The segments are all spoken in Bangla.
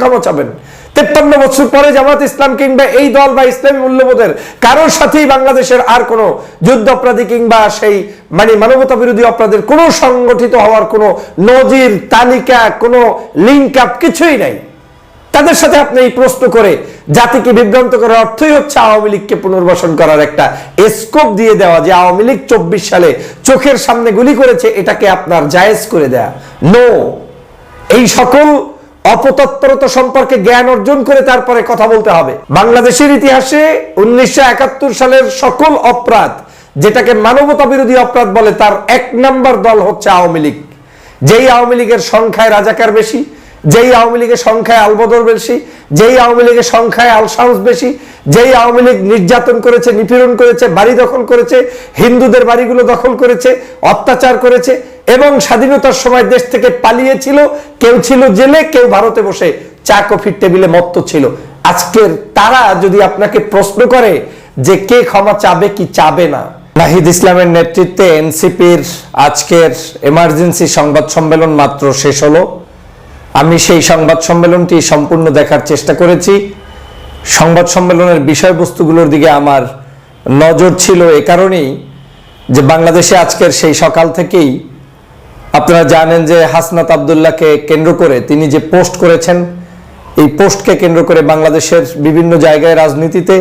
ক্ষমা চাবেন। তেপ্পান্ন বছর পরে জামাত ইসলাম কিংবা এই দল বা ইসলামী মূল্যবোধের কারোর সাথেই বাংলাদেশের আর কোনো যুদ্ধ অপরাধী কিংবা সেই মানে মানবতা বিরোধী অপরাধের কোনো সংগঠিত হওয়ার কোনো নজির, তালিকা, কোনো লিঙ্ক আপ কিছুই নাই। তাদের সাথে আপনি এই প্রশ্ন করে জাতিকে বিভ্রান্ত করার অর্থই হচ্ছে আওয়ামী লীগকে পুনর্বাসন করার একটা স্কোপ দিয়ে দেওয়া যে আওয়ামী লীগ চব্বিশ সালে চোখের সামনে গুলি করেছে, এটাকে আপনার জায়েজ করে দেয়া। নো এই সকল অপতৎপরতা সম্পর্কে জ্ঞান অর্জন করে তারপরে কথা বলতে হবে। বাংলাদেশের ইতিহাসে উনিশশো একাত্তর সালের সকল অপরাধ, যেটাকে মানবতা বিরোধী অপরাধ বলে, তার এক নাম্বার দল হচ্ছে আওয়ামী লীগ। যেই আওয়ামী লীগের সংখ্যায় রাজাকার বেশি যেই আওয়ামী লীগের সংখ্যায় আলবদর বেশি, যেই আওয়ামী লীগের সংখ্যায় আলসাউস বেশি, যেই আওয়ামী লীগ নির্যাতন করেছে, নিপীড়ন করেছে, বাড়ি দখল করেছে, হিন্দুদের বাড়িগুলো দখল করেছে, অত্যাচার করেছে এবং স্বাধীনতার সময় দেশ থেকে পালিয়েছিল, কেউ ছিল জেলে, কেউ ভারতে বসে চা, কফির টেবিলে মত্ত ছিল। আজকের তারা যদি আপনাকে প্রশ্ন করে যে কে ক্ষমা চাবে কি চাবে না। নাহিদ ইসলামের নেতৃত্বে এনসিপির আজকের এমার্জেন্সি সংবাদ সম্মেলন মাত্র শেষ হলো। আমি সেই সংবাদ সম্মেলনটি সম্পূর্ণ দেখার চেষ্টা করেছি। সংবাদ সম্মেলনের বিষয়বস্তুগুলোর দিকে আমার নজর ছিল এ কারণেই যে বাংলাদেশে আজকের সেই সকাল থেকেই আপনারা জানেন যে হাসনাত আবদুল্লাহকে কেন্দ্র করে তিনি যে পোস্ট করেছেন, এই পোস্টকে কেন্দ্র করে বাংলাদেশের বিভিন্ন জায়গায় রাজনীতিতে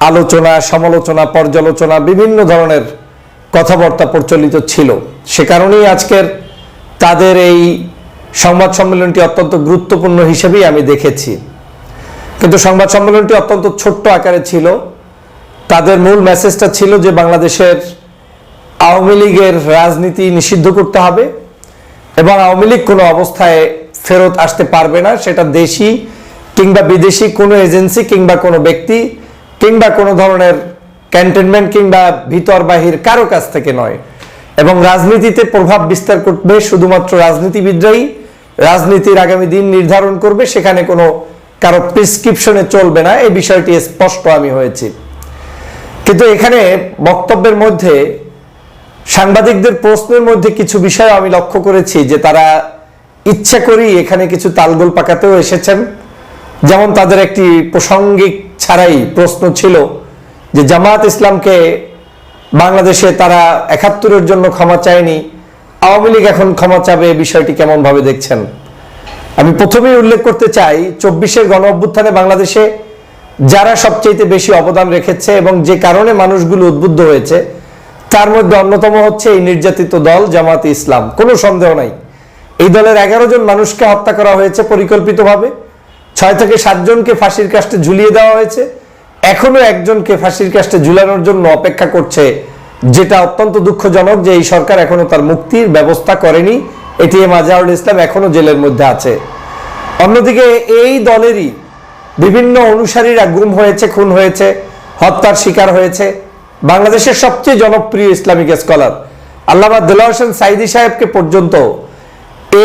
আলোচনা, সমালোচনা, পর্যালোচনা বিভিন্ন ধরনের কথাবার্তা প্রচলিত ছিল। সে কারণেই আজকের তাদের এই সংবাদ সম্মেলনটি অত্যন্ত গুরুত্বপূর্ণ হিসেবেই আমি দেখেছি। কিন্তু সংবাদ সম্মেলনটি অত্যন্ত ছোট্ট আকারে ছিল। তাদের মূল মেসেজটা ছিল যে বাংলাদেশের আওয়ামী লীগের রাজনীতি নিষিদ্ধ করতে হবে এবং আওয়ামী লীগ কোনো অবস্থায় ফেরত আসতে পারবে না। সেটা দেশি কিংবা বিদেশি কোনো এজেন্সি কিংবা কোনো ব্যক্তি কিংবা কোনো ধরনের ক্যান্টনমেন্ট কিংবা ভিতর বাহির কারও কাছ থেকে নয়। এবং রাজনীতিতে প্রভাব বিস্তার করবে শুধুমাত্র রাজনীতিবিদরাই রাজনীতির আগামী দিন নির্ধারণ করবে, সেখানে কোনো কারও প্রেসক্রিপশনে চলবে না। এই বিষয়টি স্পষ্ট আমি হয়েছি। কিন্তু এখানে বক্তব্যের মধ্যে, সাংবাদিকদের প্রশ্নের মধ্যে কিছু বিষয় আমি লক্ষ্য করেছি যে তারা ইচ্ছা করেই এখানে কিছু তালগোল পাকাতেও এসেছেন। যেমন তাদের একটি প্রাসঙ্গিক ছাড়াই প্রশ্ন ছিল যে, জামাত ইসলামকে বাংলাদেশে তারা একাত্তরের জন্য ক্ষমা চায়নি আওয়ামী লীগ এখন ক্ষমা চাবে এই বিষয়টি কেমন ভাবে দেখছেন? আমি প্রথমেই উল্লেখ করতে চাই, চব্বিশের গণ অভ্যুত্থানে বাংলাদেশে যারা সবচেয়ে বেশি অবদান রেখেছে এবং যে কারণে মানুষগুলো উদ্বুদ্ধ হয়েছে, তার মধ্যে অন্যতম হচ্ছে এই নির্যাতিত দল জামাত ইসলাম। কোনো সন্দেহ নাই। এই দলের এগারো জন মানুষকে হত্যা করা হয়েছে পরিকল্পিতভাবে। ছয় থেকে সাতজনকে ফাঁসির কাস্টে ঝুলিয়ে দেওয়া হয়েছে। এখনও একজনকে ফাঁসির কাস্টে ঝুলানোর জন্য অপেক্ষা করছে যেটা অত্যন্ত দুঃখজনক যে এই সরকার এখনও তার মুক্তির ব্যবস্থা করেনি। এটিএম আজহারুল ইসলাম এখনও জেলের মধ্যে আছে। অন্যদিকে এই দলেরই বিভিন্ন অনুসারীরা গুম হয়েছে, খুন হয়েছে, হত্যার শিকার হয়েছে। বাংলাদেশের সবচেয়ে জনপ্রিয় ইসলামিক স্কলার আল্লামা দেলা হোসেন সাইদি সাহেবকে পর্যন্ত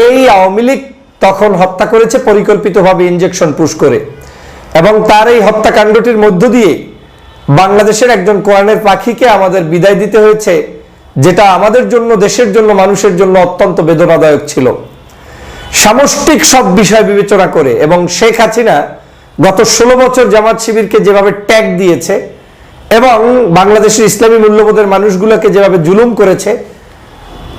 এই আওয়ামী লীগ তখন হত্যা করেছে পরিকল্পিতভাবে ইনজেকশন পুশ করে। এবং তার এই হত্যাকাণ্ডটির মধ্য দিয়ে বাংলাদেশের একজন কোরআনের পাখিকে আমাদের বিদায় দিতে হয়েছে, যেটা আমাদের জন্য, দেশের জন্য, মানুষের জন্য অত্যন্ত বেদনাদায়ক ছিল। সামষ্টিক সব বিষয় বিবেচনা করে এবং শেখ হাসিনা গত ষোলো বছর জামাত শিবিরকে যেভাবে ট্যাগ দিয়েছে এবং বাংলাদেশের ইসলামী মূল্যবোধের মানুষগুলোকে যেভাবে জুলুম করেছে,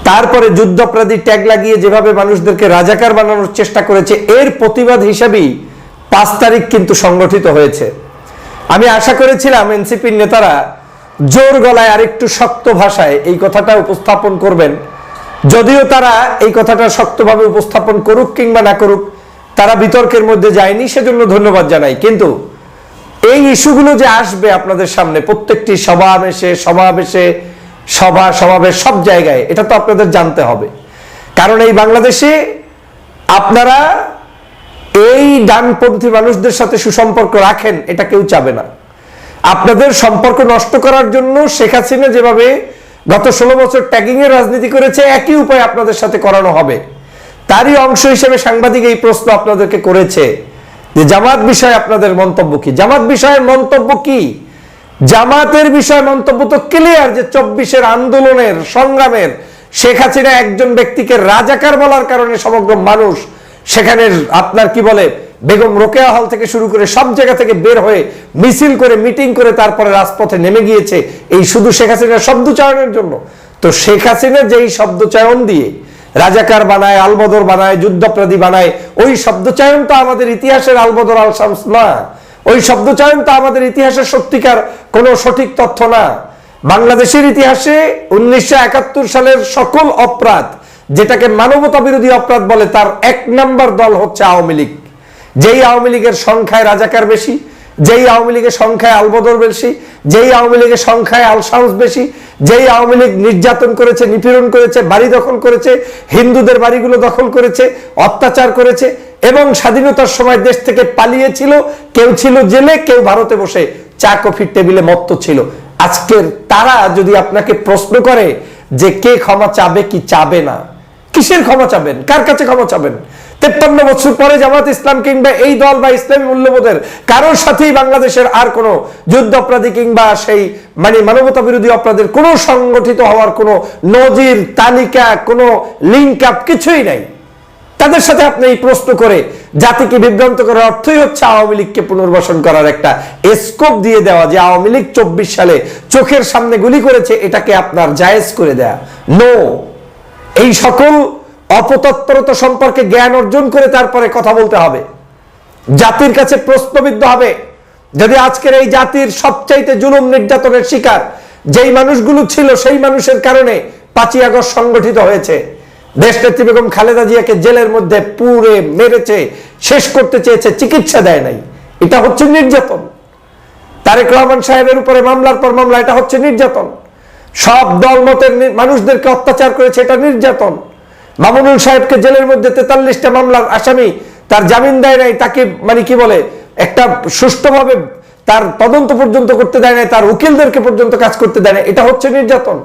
তারপরে যুদ্ধাপরাধী ট্যাগ লাগিয়ে যেভাবে মানুষদেরকে রাজাকার বানানোর চেষ্টা করেছে, এর প্রতিবাদ হিসাবেই পাঁচ তারিখ কিন্তু সংগঠিত হয়েছে। আমি আশা করেছিলাম এনসিপির নেতারা জোর গলায় আরেকটু শক্ত ভাষায় এই কথাটা উপস্থাপন করবেন। যদিও তারা এই কথাটা শক্তভাবে উপস্থাপন করুক কিংবা না করুক, তারা বিতর্কের মধ্যে যায়নি, সেজন্য ধন্যবাদ জানাই। কিন্তু এই ইস্যুগুলো যে আসবে আপনাদের সামনে, প্রত্যেকটি সমাবেশে সমাবেশে, সভা, সমাবেশ, সব জায়গায়, এটা তো আপনাদের জানতে হবে। কারণ এই বাংলাদেশে আপনারা এই ডানপন্থী মানুষদের সাথে সুসম্পর্ক রাখেন, এটা কেউ চাবে না। আপনাদের সম্পর্ক নষ্ট করার জন্য শেখ হাসিনা যেভাবে গত ষোলো বছর ট্যাগিং এর রাজনীতি করেছে, একই উপায় আপনাদের সাথে করানো হবে। তারই অংশ হিসেবে সাংবাদিক এই প্রশ্ন আপনাদেরকে করেছে যে, জামাত বিষয়ে আপনাদের মন্তব্য কি? জামাত বিষয়ের মন্তব্য কি? জামাতের বিষয়ে মন্তব্য তো ক্লিয়ার যে, চব্বিশের আন্দোলনের সংগ্রামের শেখ হাসিনা একজন ব্যক্তিকে রাজাকার বলার কারণে সমগ্র মানুষ সেখানে আপনার কি বলে, বেগম রোকেয়া হল থেকে শুরু করে সব জায়গা থেকে বের হয়ে মিছিল করে, মিটিং করে তারপরে রাজপথে নেমে গিয়েছে এই শুধু শেখ হাসিনার শব্দচয়নের জন্য। তো শেখ হাসিনা যেই শব্দচয়ন দিয়ে রাজাকার বানায়, আলবদর বানায় যুদ্ধপ্রাদী বানায়, ওই শব্দচয়ন তো আমাদের ইতিহাসের আলবদর আল শামস না। ওই শব্দচয়ন তো আমাদের ইতিহাসের সত্যিকার কোনো সঠিক তথ্য না। বাংলাদেশের ইতিহাসে উনিশশো একাত্তর সালের সকল অপরাধ যেটাকে মানবতা বিরোধী অপরাধ বলে, তার এক নাম্বার দল হচ্ছে আওয়ামী লীগ। যেই আওয়ামী লীগের সংখ্যায় রাজাকার বেশি, যেই আওয়ামী লীগের সংখ্যায় আলবদর বেশি, যেই আওয়ামী লীগের সংখ্যায় আলসাউস বেশি, যেই আওয়ামী লীগ নির্যাতন করেছে, নিপীড়ন করেছে, বাড়ি দখল করেছে, হিন্দুদের বাড়িগুলো দখল করেছে, অত্যাচার করেছে, এবং স্বাধীনতার সময় দেশ থেকে পালিয়েছিল, কেউ ছিল জেলে, কেউ ভারতে বসে চা, কফির টেবিলে মত্ত ছিল। আজকের তারা যদি আপনাকে প্রশ্ন করে যে কে ক্ষমা চাবে কি চাবে না কিসের ক্ষমা চাবেন? কার কাছে ক্ষমা চাবেন? তেপ্পান্ন বছর পরে জামাত ইসলাম কিংবা এই দল বা ইসলামী মূল্যবোধের কারোর সাথেই বাংলাদেশের আর কোনো যুদ্ধ অপরাধী কিংবা সেই মানে মানবতা বিরোধী অপরাধের কোনো সংগঠিত হওয়ার কোনো নজির, তালিকা, কোনো লিঙ্ক আপ কিছুই নাই। তাদের সাথে আপনি এই প্রশ্ন করে জাতিকে বিভ্রান্ত করার অর্থই হচ্ছে আওয়ামী লীগকে পুনর্বাসন করার একটা স্কোপ দিয়ে দেওয়া যে আওয়ামী লীগ চব্বিশ সালে চোখের সামনে গুলি করেছে, এটাকে আপনার জায়েজ করে দেয়া। নো এই সকল অপতৎপরতা সম্পর্কে জ্ঞান অর্জন করে তারপরে কথা বলতে হবে। জাতির কাছে প্রশ্নবিদ্ধ হবে, যদি আজকের এই জাতির সবচাইতে জুলুম নির্যাতনের শিকার যেই মানুষগুলো ছিল সেই মানুষের কারণে পাঁচই আগস্ট সংগঠিত হয়েছে। দেশনেত্রী বেগম খালেদা জিয়াকে জেলের মধ্যে পুরে মেরেছে, শেষ করতে চেয়েছে, চিকিৎসা দেয় নাই। এটা হচ্ছে নির্যাতন। তারেক রহমান সাহেবের উপরে মামলার পর মামলা, এটা হচ্ছে নির্যাতন। সব দল মতের মানুষদেরকে অত্যাচার করেছে, এটা নির্যাতন। মামুনুল সাহেবকে জেলের মধ্যে তেতাল্লিশটা মামলার আসামি, তার জামিন দেয় নাই, তাকে মানে কি বলে, একটা সুষ্ঠুভাবে তার তদন্ত পর্যন্ত করতে দেয় নাই, তার উকিলদেরকে পর্যন্ত কাজ করতে দেয় না এটা হচ্ছে নির্যাতন।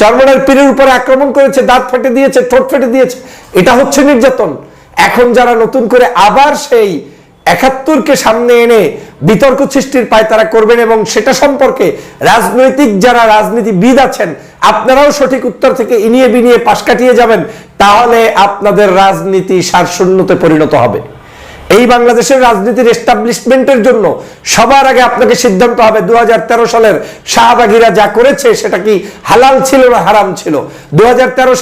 চর্মনের পীরের উপরে আক্রমণ করেছে, দাঁত ফেটে দিয়েছে, ঠোঁট ফেটে দিয়েছে, এটা হচ্ছে নির্যাতন। এখন যারা নতুন করে আবার সেই একাত্তরকে সামনে এনে বিতর্ক সৃষ্টির পায় তারা করবেন এবং সেটা সম্পর্কে রাজনৈতিক যারা রাজনীতিবিদ আছেন, আপনারাও সঠিক উত্তর থেকে ইনিয়ে বিনিয়ে পাশ কাটিয়ে যাবেন, তাহলে আপনাদের রাজনীতি সারশূন্যতে পরিণত হবে। এই বাংলাদেশের রাজনীতির এস্টাবলিশমেন্টের জন্য সবার আগে আপনাকে সিদ্ধান্ত হবে দু হাজার তেরো সালের শাহবাগীরা যা করেছে সেটা কি হালাল ছিল না হারাম ছিল? দু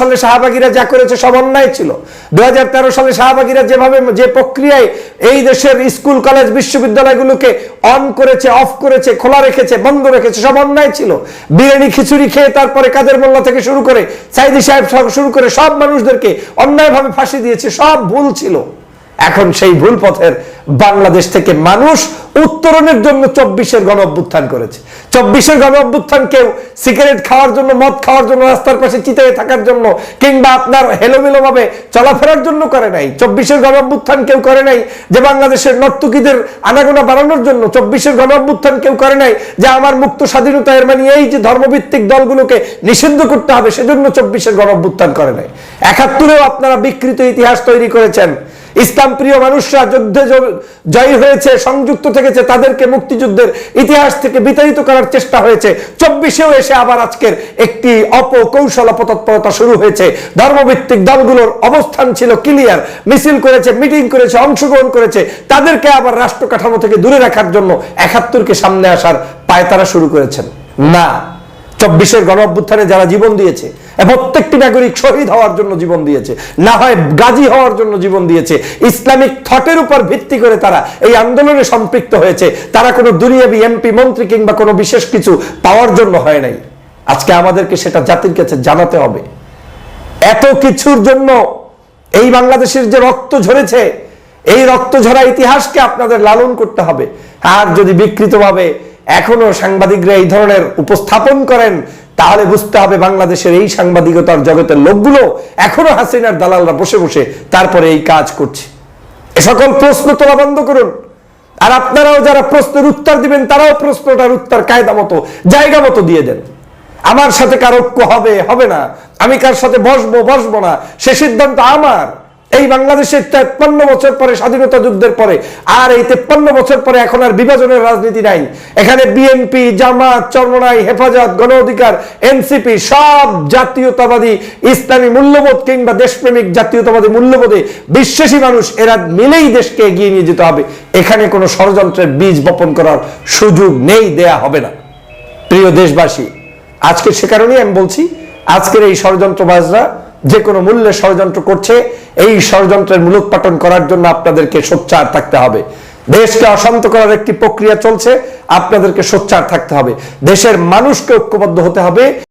সালে শাহবাগীরা যা করেছে সব অন্যায় ছিল। দু সালে শাহবাগীরা যেভাবে, যে প্রক্রিয়ায় এই দেশের স্কুল, কলেজ, বিশ্ববিদ্যালয়গুলোকে অন করেছে, অফ করেছে, খোলা রেখেছে, বন্ধ রেখেছে, সব অন্যায় ছিল। বিরিয়ানি, খিচুড়ি খেয়ে তারপরে কাদের মোল্লা থেকে শুরু করে সাইদি সাহেব শুরু করে সব মানুষদেরকে অন্যায়ভাবে ফাঁসি দিয়েছে, সব ভুল ছিল। এখন সেই ভুল পথের বাংলাদেশ থেকে মানুষ উত্তরণের জন্য চব্বিশের গণ অভ্যুত্থান করেছে। চব্বিশের গণ অভ্যুত্থান কেউ সিগারেট খাওয়ার জন্য, মদ খাওয়ার জন্য, রাস্তার পাশে চিতায় থাকার জন্য কিংবা আপনার হেলোমেলো ভাবে চলাফেরার জন্য করে নাই। চব্বিশের গণ অভ্যুত্থান কেউ করে নাই যে বাংলাদেশের নর্তকীদের আনাগোনা বাড়ানোর জন্য চব্বিশের গণ অভ্যুত্থান কেউ করে নাই যে আমার মুক্ত স্বাধীনতা এর মানে এই যে ধর্মভিত্তিক দলগুলোকে নিষিদ্ধ করতে হবে, সেজন্য চব্বিশের গণ অভ্যুত্থান করে নাই। একাত্তরেও আপনারা বিকৃত ইতিহাস তৈরি করেছেন। ইসলাম প্রিয় মানুষরা যুদ্ধে জয়ী হয়েছে, সংযুক্ত থেকেছে, তাদেরকে মুক্তিযুদ্ধের ইতিহাস থেকে বিতাড়িত করার চেষ্টা হয়েছে। চব্বিশেও এসে আবার আজকের একটি অপকৌশল অপতৎপরতা শুরু হয়েছে। ধর্মভিত্তিক দলগুলোর অবস্থান ছিল ক্লিয়ার। মিছিল করেছে, মিটিং করেছে, অংশগ্রহণ করেছে। তাদেরকে আবার রাষ্ট্র কাঠামো থেকে দূরে রাখার জন্য একাত্তরকে সামনে আসার পায়তারা শুরু করেছেন। না, চব্বিশের গণ অভ্যুত্থানে যারা জীবন দিয়েছে প্রত্যেকটি নাগরিক শহীদ হওয়ার জন্য জীবন দিয়েছে। না হয় গাজী হওয়ার জন্য জীবন দিয়েছে। ইসলামিক থটের উপর ভিত্তি করে তারা এই আন্দোলনে সম্পৃক্ত হয়েছে। তারা কোনো দুনিয়াবি এমপি, মন্ত্রী কিংবা কোনো বিশেষ কিছু পাওয়ার জন্য হয় নাই। আজকে আমাদেরকে সেটা জাতির কাছে জানাতে হবে। এত কিছুর জন্য এই বাংলাদেশের যে রক্ত ঝরেছে, এই রক্ত ঝরা ইতিহাসকে আপনাদের লালন করতে হবে। আর যদি বিকৃতভাবে এখনও সাংবাদিকরা এই ধরনের উপস্থাপন করেন তাহলে বুঝতে হবে বাংলাদেশের এই সাংবাদিকতার জগতের লোকগুলো এখনও হাসিনার দালালরা বসে বসে তারপরে এই কাজ করছে। এ সকল প্রশ্ন তোলা বন্ধ করুন। আর আপনারাও যারা প্রশ্নের উত্তর দিবেন, তারাও প্রশ্নটার উত্তর কায়দা মতো, জায়গা মতো দিয়ে দেন। আমার সাথে কার ঐক্য হবে হবে না। আমি কার সাথে বসবো বসবো না। সে সিদ্ধান্ত আমার। এই বাংলাদেশের তেপ্পান্ন বছর পরে স্বাধীনতা যুদ্ধের পরে, আর এই তেপ্পান্ন বছর পরে এখন আর বিভাজনের রাজনীতি নাই। এখানে বিএনপি জামাত, চরমনাই, হেফাজত, গণ অধিকার এনসিপি সব জাতীয়তাবাদী, ইসলামী মূল্যবোধ কিংবা দেশপ্রেমিক জাতীয়তাবাদী মূল্যবোধে বিশ্বাসী মানুষ, এরা মিলেই দেশকে এগিয়ে নিয়ে যেতে হবে। এখানে কোনো ষড়যন্ত্রের বীজ বপন করার সুযোগ নেই, দেয়া হবে না। প্রিয় দেশবাসী, আজকে সে কারণেই আমি বলছি, আজকের এই ষড়যন্ত্রবাজরা যে কোনো মূল্যে ষড়যন্ত্র করছে, এই ষড়যন্ত্রের মূলক মূলোৎপাটন করার জন্য আপনাদেরকে সোচ্চার থাকতে হবে। দেশকে অশান্ত করার একটি প্রক্রিয়া চলছে, আপনাদেরকে সোচ্চার থাকতে হবে। দেশের মানুষকে ঐক্যবদ্ধ হতে হবে।